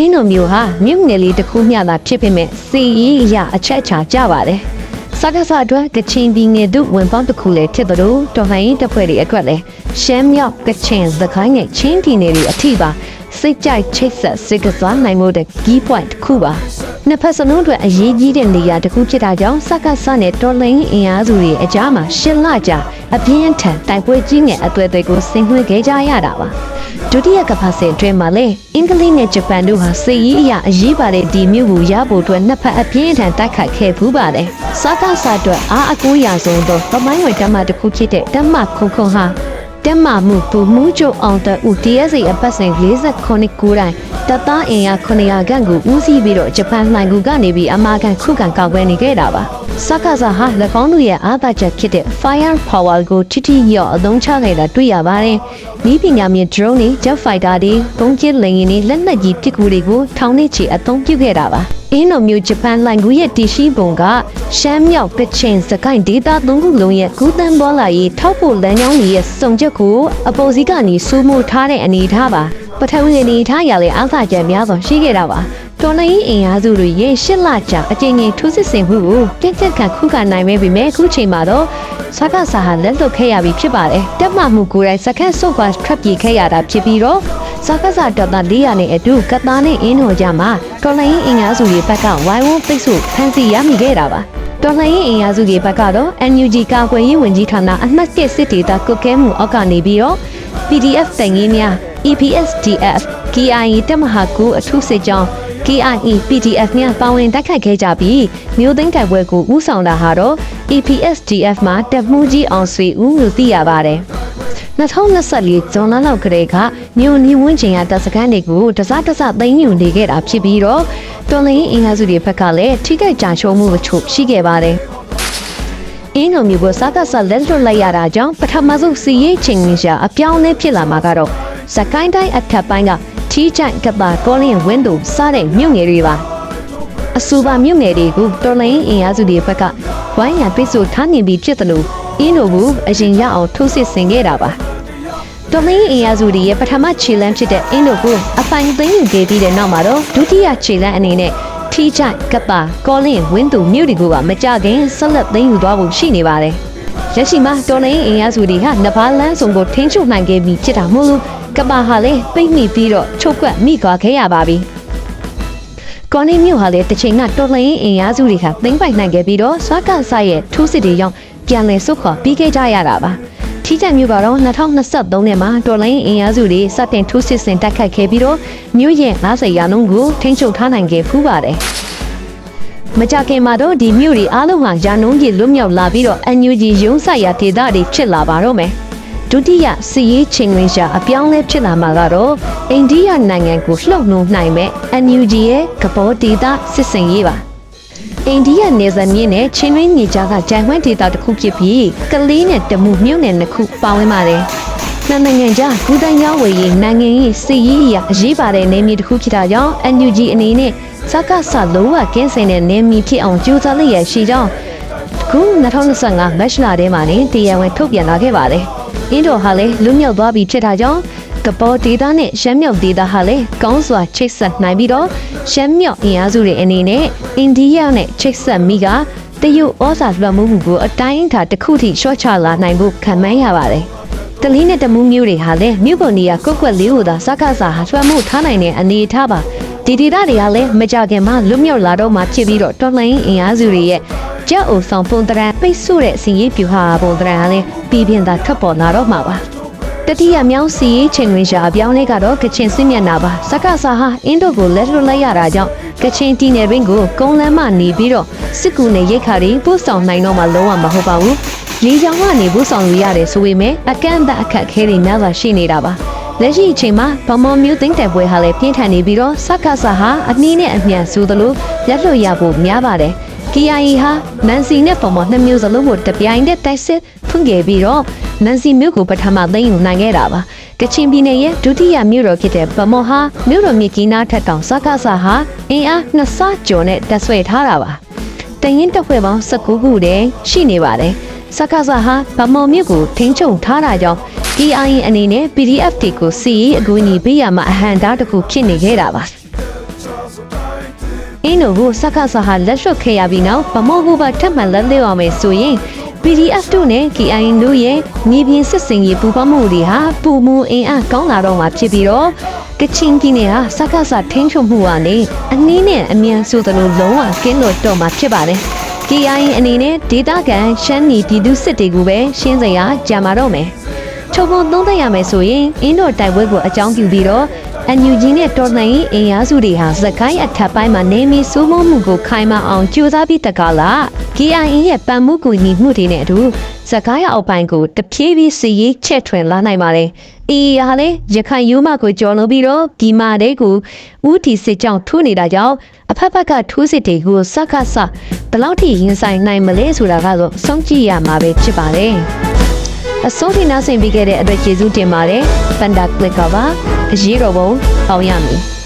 အင်းတို့မျိုးဟာမြုပ်ငယ်လေးတစ်ခုမျှသာဖြစ်ပေမဲ့စီရီအရာအချက်အချာကြပါတယ်စကားစအတွက်ကချင်ပြည်ငယ်သူဝင်ပေါင်းတစ်ခုလည်းဖြစ်သလိုတော်လှန်ရေးတပ်ဖွဲ့တွေအတွက်လည်းရှမ်းမြောက်ကချင်သခိုင်းနဲ့ချင်းပြည်နယ်တွေအထိပါစိတ်ကြိုက်ချိတ်ဆက်စစ်ကစားနိုင်မှုတဲ့ key point တစ်ခုပါ နှစ်ဖက်စလုံးအတွက်အရေးကြီးတဲ့နေရာတစ်ခုဖြစ်တာကြောင့်စကားစနဲ့တော်လှန်ရေးအင်အားစုတွေအကြားမှာရှစ်လကြာအပြင်းထန်တိုက်ပွဲကြီးငယ်အသွယ်တွေကိုဆင်နွှဲခဲ့ကြရတာပါဒုတိယကမ္ဘာစစ်အတွင်းမှာလည်းအင်္ဂလိပ်နဲ့ဂျပန်တို့ဟာစစ်ရေးအရာအရေးပါတဲ့ဒီမြို့ကိုရဖို့အတွက်နှစ်ဖက်အပြင်းထန်တိုက်ခိုက်ခဲ့ပူးပါတယ်စကားစအတွက်အားအကိုးရာဆုံးသောပမိုင်းဝင်တမတစ်ခုဖြစ်တဲ့တမခုံခုံဟာ တက်မာမှုပူမှုချုပ်အောင်တဲ့ဦး DSA အပတ်စဉ်49ကိုတိုင်းတပ်သားအင်အား900ခန့်ကိုဦးစီးပြီးတော့ဂျပန်နိုင်ငံကနေပြီးအမာခံခုခံကောက်ပွဲနေခဲ့တာပါစကားစားဟာ၎င်းတို့ရဲ့အားသာချက်ဖြစ်တဲ့ fire power ကိုထိထိရောက်အသုံးချခဲ့တာတွေ့ရပါတယ်။ဤပညာမြင့် drone တွေ jet fighter တွေပုံကျစ်လိန်ရင်တွေလက်နက်ကြီးပစ်ကူတွေကိုထောင်နဲ့ချီအသုံးပြုခဲ့တာပါ။အင်းတော်မျိုးဂျပန်လိုင်ကူရဲ့တရှိပုံကရှမ်းမြောက်ကချင်စကိုင်းဒေတာသုံးခုလုံးရဲ့ကူးတန်းပေါ်လာရေးထောက်ဖို့လမ်းကြောင်းကြီးရဲ့စုံချက်ကိုအပေါ်စီကနေစိုးမိုးထားတဲ့အနေအထားပါပထဝီအနေအထားရလေအားသာချက်များစွာရှိခဲ့တာပါတော်လိုင်းအင်အားစုတွေရဲ့ရှစ်လကြာအကျဉ်းချင်းထိုးစစ်ဆင်မှုကိုပြည့်ကျက်ခံခုခံနိုင်မဲ့ပြီမဲ့အခုချိန်မှာတော့စကားစာဟာလက်လွတ်ခဲ့ရပြီဖြစ်ပါတယ်တက်မှမှုကိုယ်တိုင်စခန်းစုပ်ကွာထွက်ပြေးခဲ့ရတာဖြစ်ပြီးတော့ စကားစာတော်သား400နဲ့အတူကသားနဲ့အင်းတော်ကြမှာတော်လိုင်းအင်အားစုတွေဘက်ကဝိုင်းဝန်းပိတ်ဆို့ဖမ်းဆီးရမိခဲ့တာပါတော်လှန်ရေးအင်အားစုတွေဘက်ကတော့ NUG ကာကွယ်ရေးဝန်ကြီးဌာနအမှတ်၁စစ်ဒေသကုတ်ကဲမှုအောက်ကနေပြီးတော့ PDF တိုင်ငင်းများ EPSDF KIA တက်မဟာကူအထူးစစ်ကြောင်း KIA PDF များပါဝင်တိုက်ခိုက်ခဲ့ကြပြီးမြို့သိမ်းတိုက်ပွဲကိုဦးဆောင်တာဟာတော့ EPSDF မှာတပ်မှုကြီးအောင်ဆွေဦးလို့သိရပါတယ် 2024ဇွန်လလောက်ကလေးကမြို့နီဝန်းကျင်ရတပ်စခန်းတွေကိုတစားတစားသိမ်းယူနေခဲ့တာဖြစ်ပြီးတော့တော်လင်းအင်အားစုတွေဘက်ကလည်းထိခိုက်ကြရှုံးမှုအချို့ရှိခဲ့ပါတယ်။အင်းတို့မျိုးကိုစားကစားလက်လွတ်လိုက်ရတာကြောင့်ပထမဆုံးစီရေးချင်းကြီးရှာအပြောင်းလဲဖြစ်လာမှာကတော့စကိုင်းတိုင်းအထက်ပိုင်းကထီးချိုင်ကပါကောလင်းဝင်းတို့စားတဲ့မြို့ငယ်တွေပါ။အဆူပါမြို့ငယ်တွေကိုတော်လိုင်းအင်အားစုတွေဘက်ကဝိုင်းရံပိတ်ဆို့ထားနေပြီးဖြစ်တယ်လို့အင်းတို့ကအရင်ရအောင်ထိုးစစ်ဆင်ခဲ့တာပါ။ တော်လင်းအင်အားစုတွေရဲ့ပထမခြေလမ်းဖြစ်တဲ့အင်းတို့ကိုအပိုင်သိမ်းယူခဲ့ပြီးတဲ့နောက်မှာတော့ဒုတိယခြေလမ်းအနေနဲ့ထီးချိုင်ကပါကောလင်းဝင်းသူမြို့တွေကိုကမကြခင်ဆက်လက်သိမ်းယူသွားဖို့ရှိနေပါတယ်။လက်ရှိမှာတော်လင်းအင်အားစုတွေဟာနဘာလန်းစုံကိုထိန်းချုပ်နိုင်ခဲ့ပြီးဖြစ်တာမို့လို့ကပါဟာလည်းပိတ်မိပြီးတော့ချုပ်ကွက်မိသွားခဲ့ရပါပြီ။ကော်နီမြို့ဟာလည်းတစ်ချိန်ကတော်လှန်ရေးအင်အားစုတွေကသိမ်းပိုက်နိုင်ခဲ့ပြီးတော့စကားဆရဲ့ထူးစစ်တွေကြောင့်ပြန်လည်ဆုတ်ခွာပြီးခဲ့ကြရတာပါ ထီးချံမြို့ကတော့2023ထဲမှာတော်လိုင်းအင်အားစုတွေစတင်ထူးစစ်ဆင်တိုက်ခိုက်ခဲ့ပြီးတော့မြို့ရဲ့90ရာနှုန်းကိုထိန်းချုပ်ထားနိုင်ခဲ့ဖူးပါတယ်မကြခင်မှာတော့ဒီမြို့တွေအားလုံးဟာရာနှုန်းကြီးလွတ်မြောက်လာပြီးတော့ NUG ရုံးဆိုင်ရာဒေသတွေဖြစ်လာပါတော့မယ်ဒုတိယစီရေးချင်းဝင်ရှာအပြောင်းလဲဖြစ်လာမှာကတော့အိန္ဒိယနိုင်ငံကိုလှုပ်နှုံနိုင်မဲ့ NUG ရဲ့ကဘောဒေသစစ်စင်ရေးပါ အိန္ဒိယနယ်စပ်မြင့်နဲ့ချင်းရင်းမြေကြားကဂျန်ဝမ်ဒေတာတစ်ခုဖြစ်ပြီးကလေးနဲ့တမှုမြို့နယ်နှစ်ခုပါဝင်ပါတယ်။နှစ်နိုင်ငံကြားဘူတန်ရောင်းဝယ်ရေးနိုင်ငံရေးစီရေးအရာအရေးပါတဲ့နယ်မြေတစ်ခုဖြစ်တာကြောင့် NUG အနေနဲ့စကားဆလုံးဝကင်းစင်တဲ့နယ်မြေဖြစ်အောင်ကြိုးစားလျက်ရှိကြောင်းခု2025မတ်လထဲမှာနေတရားဝင်ထုတ်ပြန်လာခဲ့ပါတယ်။အင်းတော်ဟာလည်းလွတ်မြောက်သွားပြီဖြစ်တာကြောင့် ကပေါ်ဒေတာနဲ့ရှမ်းမြောက်ဒေတာဟာလည်းကောင်းစွာချိတ်ဆက်နိုင်ပြီးတော့ရှမ်းမြောက်အင်အားစုတွေအနေနဲ့အိန္ဒိယနဲ့ချိတ်ဆက်မိကတရုတ်ဩဇာလွှမ်းမိုးမှုကိုအတိုင်းအတာတစ်ခုထိရှော့ချလာနိုင်ဖို့ခံမှန်းရပါတယ်။တလင်းနဲ့တမူးမျိုးတွေဟာလည်းမြို့ပေါ်နေရာကုတ်ကွက်လေးကိုသာစကားစာဟာလွှမ်းမိုးထားနိုင်တဲ့အနေအထားပါ။ဒီဒေတာတွေကလည်းမကြခင်မှာလွတ်မြောက်လာတော့မှဖြစ်ပြီးတော့တော်လှန်ရေးအင်အားစုတွေရဲ့ကြောက်အုံဆောင်ပုံတရံပိတ်ဆို့တဲ့အစီရေးပြူဟာပုံတရံဟာလည်းပြည်ပြင်းသာထွက်ပေါ်လာတော့မှာပါ။ တတိယမြောင်းစီရေးချိန်ဝင်ရှာအပြောင်းလဲကတော့ကချင်စစ်မျက်နှာပါစက္ကဆာဟာအင်းတို့ကိုလက်လွတ်လိုက်ရတာကြောင့်ကချင်တီနယ်ရင်းကိုကုန်းလမ်းမှနေပြီးတော့စစ်ကူနဲ့ရိတ်ခါတွေပို့ဆောင်နိုင်တော့မှလုံးဝမဟုတ်ပါဘူးလေကြောင်းကနေပို့ဆောင်လို့ရတယ်ဆိုပေမဲ့အကန့်အသတ်အခက်အခဲတွေများစွာရှိနေတာပါလက်ရှိအချိန်မှာဗမော်မျိုးသိန်းတဲ့ပွဲဟာလည်းပြင်းထန်နေပြီးတော့စက္ကဆာဟာအနည်းနဲ့အမြန်ဆိုသလိုလက်လွတ်ရဖို့များပါတယ် KIA ဟာမန်စီနဲ့ပုံမနှစ်မျိုးစလုံးကိုတပြိုင်တည်းတိုက်စစ်ဖွင့်ခဲ့ပြီးတော့မန်စီမြို့ကိုပထမသိမ်းယူနိုင်ခဲ့တာပါကချင်ပြည်နယ်ရဲ့ဒုတိယမြို့တော်ဖြစ်တဲ့ဗမော်ဟာမြို့တော်မြစ်ကြီးနားထက်တောင်စကားစာဟာအင်အားနှစ်ဆကျော်နဲ့တက်ဆွဲထားတာပါတရင်တစ်ဖွဲ့ပေါင်း19ခုတည်းရှိနေပါတယ်စကားစာဟာဗမော်မြို့ကိုထိန်းချုပ်ထားတာကြောင့် KIA အနေနဲ့ PDF တွေကိုစီရေးအကူအညီပေးရမှာအဟံတားတစ်ခုဖြစ်နေခဲ့တာပါ အင်းတို့ကိုစက္ကစဟာလက်ရွှတ်ခဲ့ရပြီးနောက်ဗမောဘူးပါထပ်မံလက်လျော့အောင်မယ်ဆိုရင် PDF တို့နဲ့ KIA တို့ရဲ့မြေပြင်စစ်စင်ရေးပူးပေါင်းမှုတွေဟာပုံမူအင်အားကောင်းလာတော့မှာဖြစ်ပြီးတော့ကချင်ပြည်နယ်ဟာစက္ကစထင်းချုံမှုကနေအနည်းနဲ့အမြန်ဆိုသလိုလုံးဝကင်းလို့တော့မှာဖြစ်ပါတယ်။ KIA အနေနဲ့ဒေတာကန်ရှမ်းနီပြည်သူစစ်တွေကိုပဲရှင်းစရာကြာမှာတော့မယ်။ချုပ်ပုံသုံးသပ်ရမယ်ဆိုရင်အင်းတို့တိုက်ပွဲကိုအကြောင်းပြုပြီးတော့ အန်ယူဂျီနဲ့တော်လှန်ရေးအင်အားစုတွေဟာစကိုင်းအထက်ပိုင်းမှာနေမီစိုးမိုးမှုကိုခိုင်မာအောင်ကြိုးစားပြီးတကားလား KIA ရဲ့ပံမှုကူညီမှုတွေနဲ့အတူစကိုင်းအောက်ပိုင်းကိုတဖြည်းဖြည်းစီရေးချက်ထွင်လာနိုင်ပါတယ်။အေးဟာလေရခိုင်ယူမကိုကြော်လို့ပြီးတော့ဒီမာတဲ့ကိုဦးတီစစ်ကြောင့်ထိုးနေတာကြောင့်အဖက်ဖက်ကထိုးစစ်တွေကိုစက္ကစဘယ်လောက်ထိရင်ဆိုင်နိုင်မလဲဆိုတာကတော့စောင့်ကြည့်ရမှာပဲဖြစ်ပါတယ်။ အစိုးရနာဆင်ပေးခဲ့တဲ့အတွက်ကျေးဇူးတင်ပါတယ်။ပန်ဒါကလစ်ကပါအရေးတော်ပုံအောင်ရမည်။